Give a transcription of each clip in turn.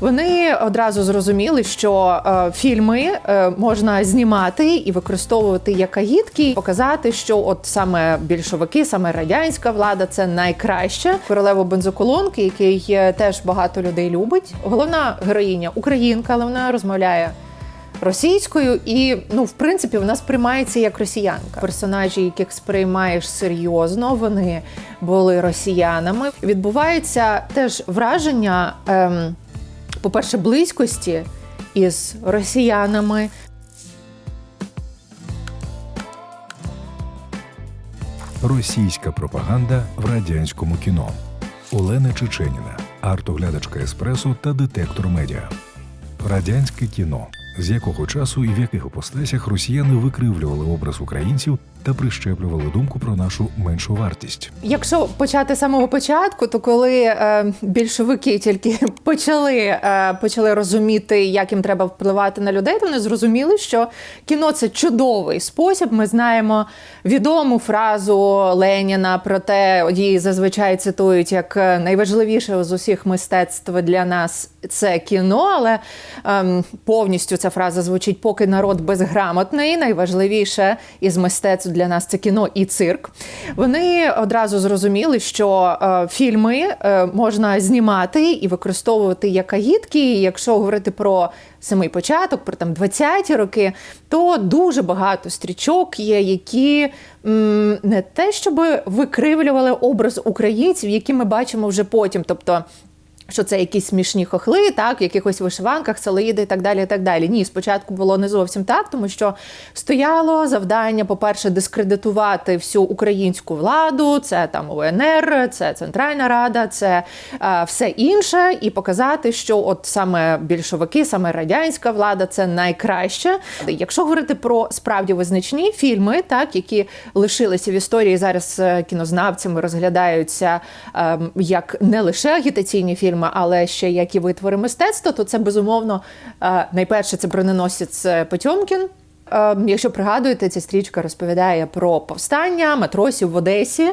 Вони одразу зрозуміли, що е, фільми е, можна знімати і використовувати як агітки, показати, що от саме більшовики, саме радянська влада це найкраще. Королева бензоколонки, який е, теж багато людей любить. Головна героїня українка, але вона розмовляє. Російською, і ну, в принципі, вона сприймається як росіянка. Персонажі, яких сприймаєш серйозно, вони були росіянами. Відбувається теж враження, ем, по-перше, близькості із росіянами. Російська пропаганда в радянському кіно. Олена Чеченіна, артоглядачка еспресо та детектор медіа. Радянське кіно. З якого часу і в яких іпостасях росіяни викривлювали образ українців та прищеплювали думку про нашу меншу вартість. Якщо почати з самого початку, то коли е, більшовики тільки почали, е, почали розуміти, як їм треба впливати на людей, то вони зрозуміли, що кіно це чудовий спосіб. Ми знаємо відому фразу Леніна про те, її зазвичай цитують як найважливіше з усіх мистецтв для нас це кіно, але ем, повністю фраза звучить, поки народ безграмотний, найважливіше із мистецтв для нас це кіно і цирк. Вони одразу зрозуміли, що е, фільми е, можна знімати і використовувати як агітки. І Якщо говорити про самий початок, про там 20-ті роки, то дуже багато стрічок є, які м, не те, щоб викривлювали образ українців, які ми бачимо вже потім. Тобто що це якісь смішні хохли, так, в якихось вишиванках, салоїди і так далі. і так далі. Ні, спочатку було не зовсім так, тому що стояло завдання, по-перше, дискредитувати всю українську владу, це там УНР, це Центральна Рада, це е, все інше, і показати, що от саме більшовики, саме радянська влада це найкраще. Якщо говорити про справді визначні фільми, так які лишилися в історії зараз е, кінознавцями, розглядаються е, як не лише агітаційні фільми але ще як і витвори мистецтва, то це безумовно е, найперше це броненосець Потьомкін. Е, Якщо пригадуєте, ця стрічка розповідає про повстання матросів в Одесі.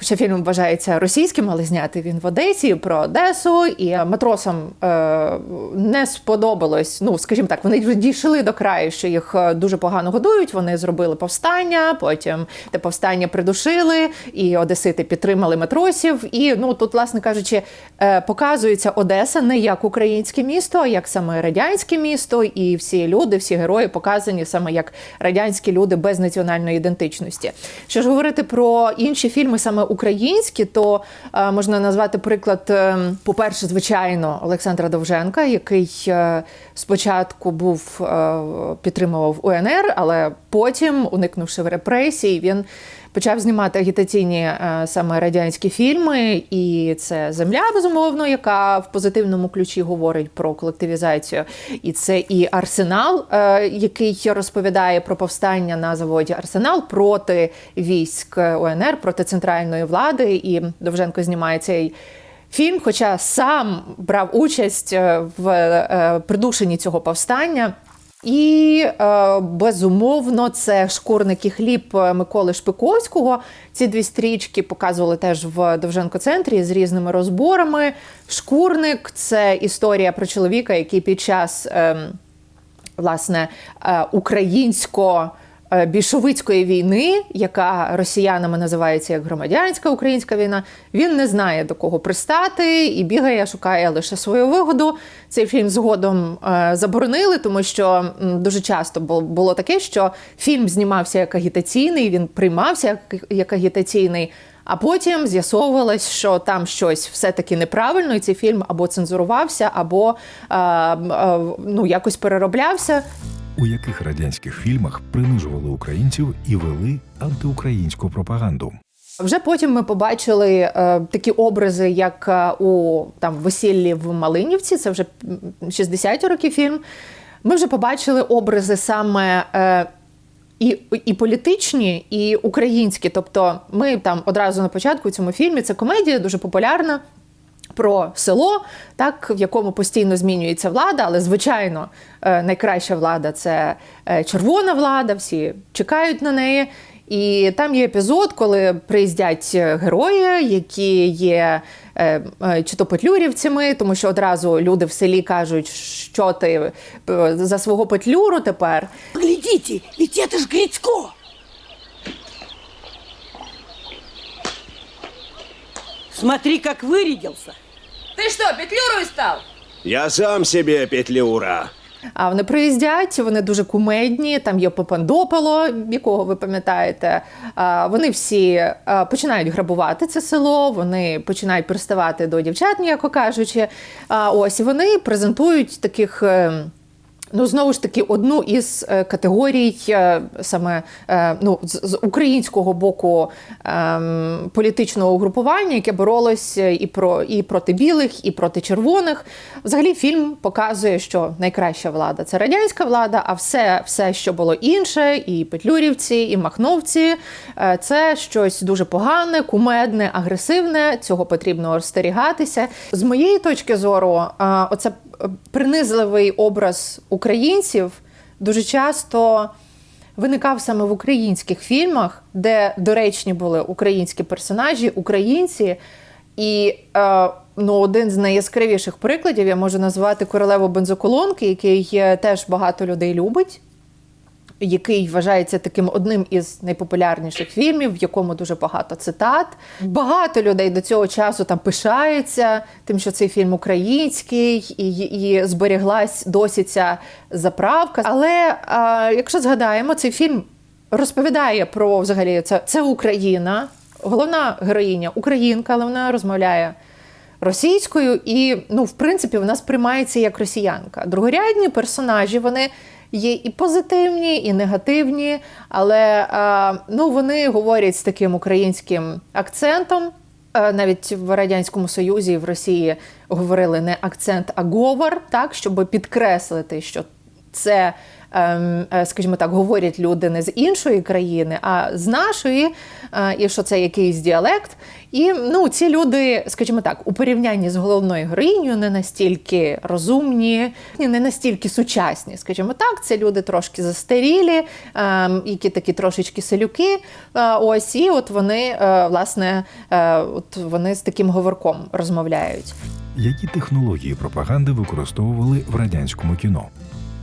Хоча фільм вважається російським, але знятий він в Одесі про Одесу, і матросам е, не сподобалось. Ну, скажімо так, вони дійшли до краю, що їх е, дуже погано годують. Вони зробили повстання. Потім те повстання придушили, і Одесити підтримали матросів. І ну тут, власне кажучи, е, показується Одеса не як українське місто, а як саме радянське місто, і всі люди, всі герої показані саме як радянські люди без національної ідентичності. Що ж говорити про інші фільми, саме українські, то е, можна назвати приклад, е, по-перше, звичайно, Олександра Довженка, який е, спочатку був е, підтримував УНР, але потім, уникнувши репресій, він почав знімати агітаційні е, саме радянські фільми. І це земля, безумовно, яка в позитивному ключі говорить про колективізацію. І це і арсенал, е, який розповідає про повстання на заводі Арсенал проти військ УНР, проти центральної влади. І Довженко знімає цей. Фільм, хоча сам брав участь е, в придушенні цього повстання. І е, безумовно, це шкурник і хліб Миколи Шпиковського. Ці дві стрічки показували теж в Довженко-центрі з різними розборами. Шкурник це історія про чоловіка, який під час е, власне українського. е, більшовицької війни, яка росіянами називається як громадянська українська війна, він не знає до кого пристати і бігає, шукає лише свою вигоду. Цей фільм згодом е, заборонили, тому що дуже часто було таке, що фільм знімався як агітаційний, він приймався як агітаційний. А потім з'ясовувалось, що там щось все-таки неправильно, і цей фільм або цензурувався, або е, е, ну, якось перероблявся. У яких радянських фільмах принижували українців і вели антиукраїнську пропаганду? Вже потім ми побачили е, такі образи, як е, у там весіллі в Малинівці. Це вже 60-ті роки фільм. Ми вже побачили образи саме. Е, і, і політичні, і українські. Тобто, ми там одразу на початку в цьому фільмі це комедія дуже популярна. Про село, так в якому постійно змінюється влада, але звичайно е, найкраща влада це е, червона влада, всі чекають на неї. І там є епізод, коли приїздять герої, які є е, е, чи то петлюрівцями, тому що одразу люди в селі кажуть, що ти е, за свого петлюру тепер. Глядите, ведь это ж Грицко! Смотри, как вырядился. Ты что, петлюрой стал? Я сам себе петлюра. А вони приїздять, вони дуже кумедні. Там є Попандополо, якого ви пам'ятаєте. А, Вони всі а, починають грабувати це село, вони починають приставати до дівчат, м'яко кажучи. А, Ось і вони презентують таких. Ну, знову ж таки, одну із е, категорій е, саме е, ну, з, українського боку ем, політичного угрупування, яке боролось і про і проти білих, і проти червоних. Взагалі, фільм показує, що найкраща влада це радянська влада, а все, все що було інше, і петлюрівці, і махновці, це щось дуже погане, кумедне, агресивне. Цього потрібно остерігатися. З моєї точки зору, оце принизливий образ українців дуже часто виникав саме в українських фільмах, де доречні були українські персонажі, українці. І е, ну, один з найяскравіших прикладів я можу назвати королеву бензоколонки, який е, теж багато людей любить який вважається таким одним із найпопулярніших фільмів, в якому дуже багато цитат. Багато людей до цього часу там пишаються, тим, що цей фільм український, і, і зберіглась досі ця заправка. Але а, якщо згадаємо, цей фільм розповідає про взагалі це, це Україна. Головна героїня українка, але вона розмовляє російською, і ну, в принципі, вона сприймається як росіянка. Другорядні персонажі вони є і позитивні, і негативні, але а, ну, вони говорять з таким українським акцентом. Е, Навіть в радянському союзі і в Росії говорили не акцент, а говор, так щоб підкреслити, що це, е, скажімо так, говорять люди не з іншої країни, а з нашої, е, і що це якийсь діалект. І ну, ці люди, скажімо так, у порівнянні з головною героїнею не настільки розумні, не настільки сучасні. Скажімо так, це люди трошки застарілі, ем, які такі трошечки селюки. Е, Ось і от вони, е, власне, е, от вони з таким говорком розмовляють. Які технології пропаганди використовували в радянському кіно?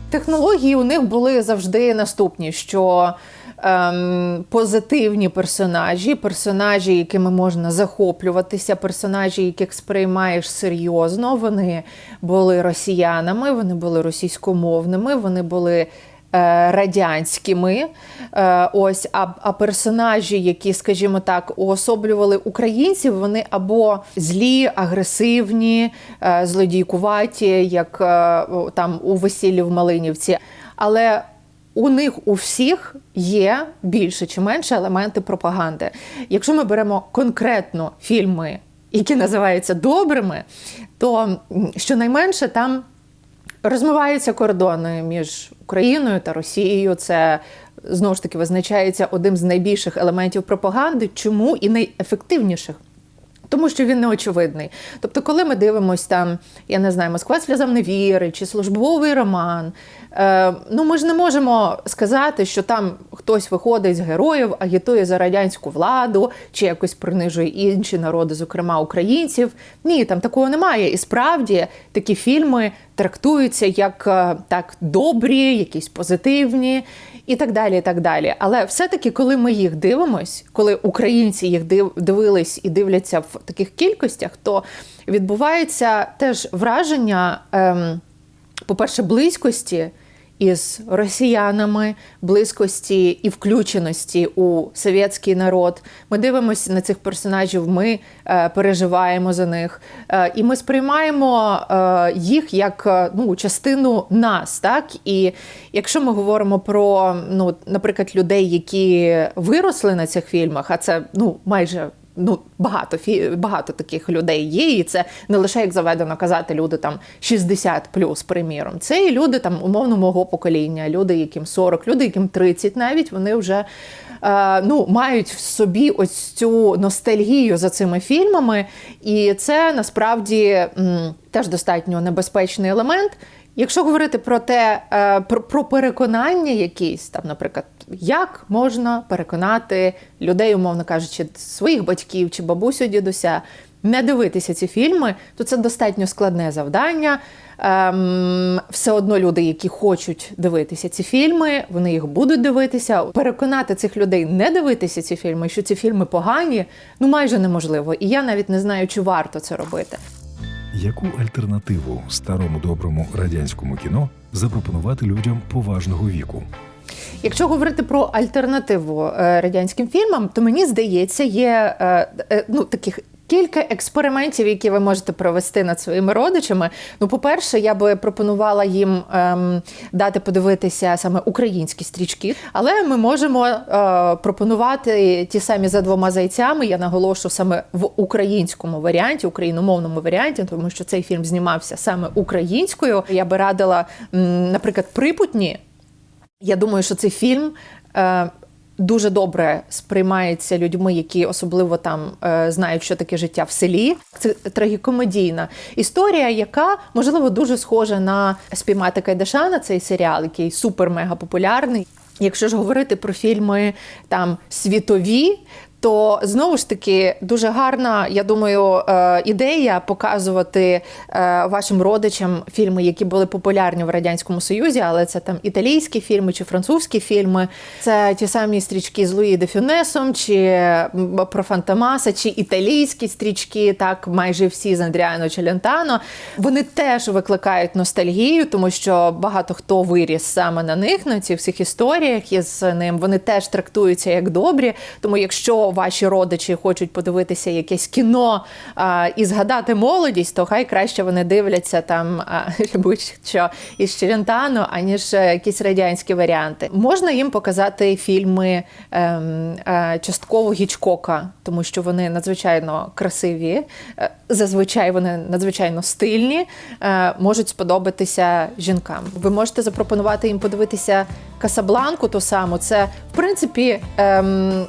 Технології у них були завжди наступні: що ем, позитивні персонажі, персонажі, якими можна захоплюватися, персонажі, яких сприймаєш серйозно, вони були росіянами, вони були російськомовними, вони були. Е, Радянськими, Е, ось а, а персонажі, які, скажімо так, уособлювали українців, вони або злі, агресивні, е, злодійкуваті, як там у весіллі в Малинівці. Але у них у всіх є більше чи менше елементи пропаганди. Якщо ми беремо конкретно фільми, які називаються добрими, то щонайменше там розмиваються кордони між Україною та Росією. Це знову ж таки визначається одним з найбільших елементів пропаганди. Чому і найефективніших? Тому що він неочевидний. Тобто, коли ми дивимося там, я не знаю, Москва сльозам не вірить чи службовий роман, е, ну ми ж не можемо сказати, що там хтось виходить з героїв, агітує за радянську владу чи якось принижує інші народи, зокрема українців. Ні, там такого немає. І справді такі фільми трактуються як е, так добрі, якісь позитивні і так далі. і так далі. Але все-таки, коли ми їх дивимось, коли українці їх дивились і дивляться в таких кількостях, то відбувається теж враження, ем, по-перше, близькості. Із росіянами близькості і включеності у совєтський народ. Ми дивимося на цих персонажів, ми е, переживаємо за них, е, і ми сприймаємо е, їх як е, ну, частину нас. Так? І якщо ми говоримо про, ну, наприклад, людей, які виросли на цих фільмах, а це ну, майже ну багато багато таких людей є, і це не лише як заведено казати люди там 60 плюс, приміром. Це і люди там умовно мого покоління, люди, яким 40, люди, яким 30 навіть вони вже. е, Ну, мають в собі ось цю ностальгію за цими фільмами, і це насправді теж достатньо небезпечний елемент. Якщо говорити про те, е, про, про переконання якісь, там, наприклад, як можна переконати людей, умовно кажучи, своїх батьків чи бабусю, дідуся, не дивитися ці фільми, то це достатньо складне завдання. Ем, все одно люди, які хочуть дивитися ці фільми, вони їх будуть дивитися. Переконати цих людей не дивитися ці фільми, що ці фільми погані, ну майже неможливо. І я навіть не знаю, чи варто це робити. Яку альтернативу старому доброму радянському кіно запропонувати людям поважного віку? Якщо говорити про альтернативу е, радянським фільмам, то мені здається, є е, е, ну таких. Кілька експериментів, які ви можете провести над своїми родичами. Ну, по-перше, я би пропонувала їм ем, дати подивитися саме українські стрічки, але ми можемо е, пропонувати ті самі за двома зайцями. Я наголошу саме в українському варіанті, україномовному варіанті, тому що цей фільм знімався саме українською. Я би радила, наприклад, припутні. Я думаю, що цей фільм е, дуже добре сприймається людьми, які особливо там е, знають, що таке життя в селі. Це трагікомедійна історія, яка можливо дуже схожа на спіймати Кайдашана, цей серіал, який супер-мега популярний. Якщо ж говорити про фільми там світові, то знову ж таки дуже гарна, я думаю, е, ідея показувати е, вашим родичам фільми, які були популярні в радянському союзі, але це там італійські фільми чи французькі фільми. Це ті самі стрічки з Луї де Фюнесом, чи про Фантомаса, чи італійські стрічки, так майже всі з Андріано Челентано. Вони теж викликають ностальгію, тому що багато хто виріс саме на них, на цих всіх історіях із ним. Вони теж трактуються як добрі. Тому, якщо ваші родичі хочуть подивитися якесь кіно а, і згадати молодість, то хай краще вони дивляться там будь-що із Челентано, аніж е, якісь радянські варіанти. Можна їм показати фільми ем, е, частково Гічкока, тому що вони надзвичайно красиві. е, Зазвичай вони надзвичайно стильні, е, можуть сподобатися жінкам. Ви можете запропонувати їм подивитися Касабланку, ту саму. Це в принципі. Ем,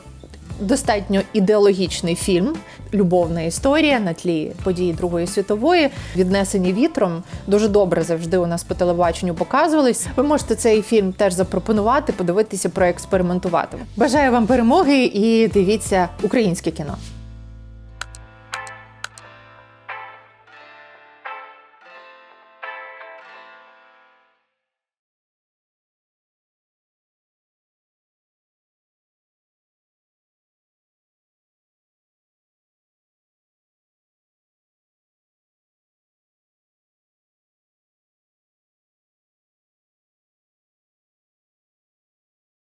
достатньо ідеологічний фільм, любовна історія на тлі події Другої світової, віднесені вітром. Дуже добре завжди у нас по телебаченню показувались. Ви можете цей фільм теж запропонувати, подивитися, проекспериментувати. Бажаю вам перемоги і дивіться українське кіно.